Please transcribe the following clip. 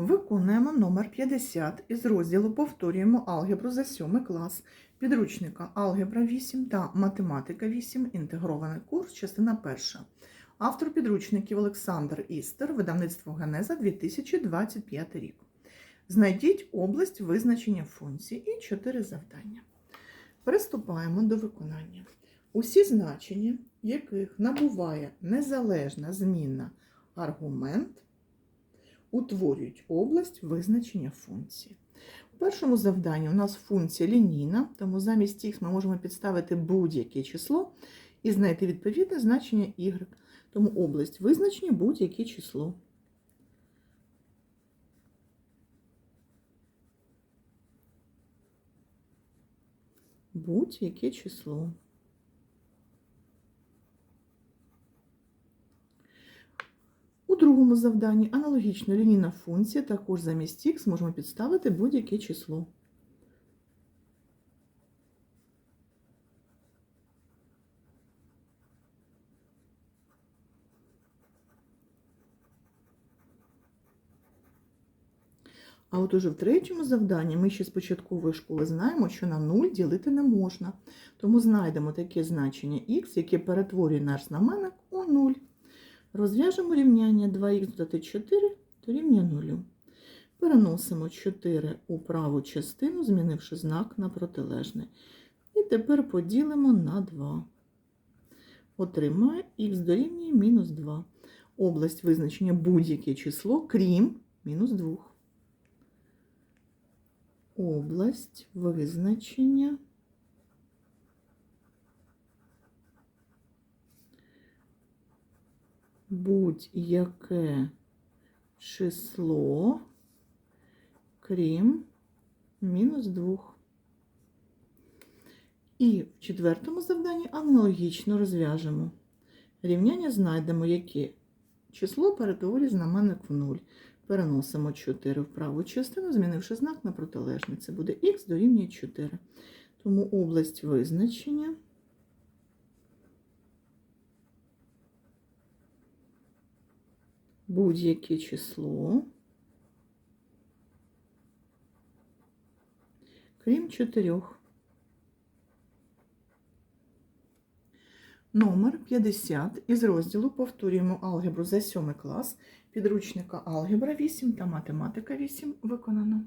Виконуємо номер 50 із розділу Повторюємо алгебру за 7 клас підручника Алгебра 8 та Математика 8. Інтегрований курс, частина 1. Автор підручників Олександр Істер, видавництво Генеза 2025 рік. Знайдіть область визначення функцій і 4 завдання. Приступаємо до виконання. Усі значення, яких набуває незалежна змінна аргумент, утворюють область визначення функції. У першому завданні у нас функція лінійна, тому замість х ми можемо підставити будь-яке число і знайти відповідне значення y. Тому область визначення будь-яке число. Будь-яке число. Другому завданні аналогічно лінійна функція, також замість х можемо підставити будь-яке число. А от уже в третьому завданні ми ще з початкової школи знаємо, що на 0 ділити не можна. Тому знайдемо таке значення х, яке перетворює наш знаменник у 0. Розв'яжемо рівняння 2х додати 4 дорівнює 0. Переносимо 4 у праву частину, змінивши знак на протилежний. І тепер поділимо на 2. Отримає х дорівнює мінус 2. Область визначення будь-яке число, крім мінус 2. Область визначення будь-яке число, крім мінус 2. І в четвертому завданні аналогічно розв'яжемо. Рівняння знайдемо, яке число перетворює знаменник в 0. Переносимо 4 в праву частину, змінивши знак на протилежний. Це буде х дорівнює 4. Тому область визначення будь-яке число, крім чотирьох. Номер 50 із розділу повторюємо алгебру за 7 клас підручника Алгебра 8 та Математика 8 виконано.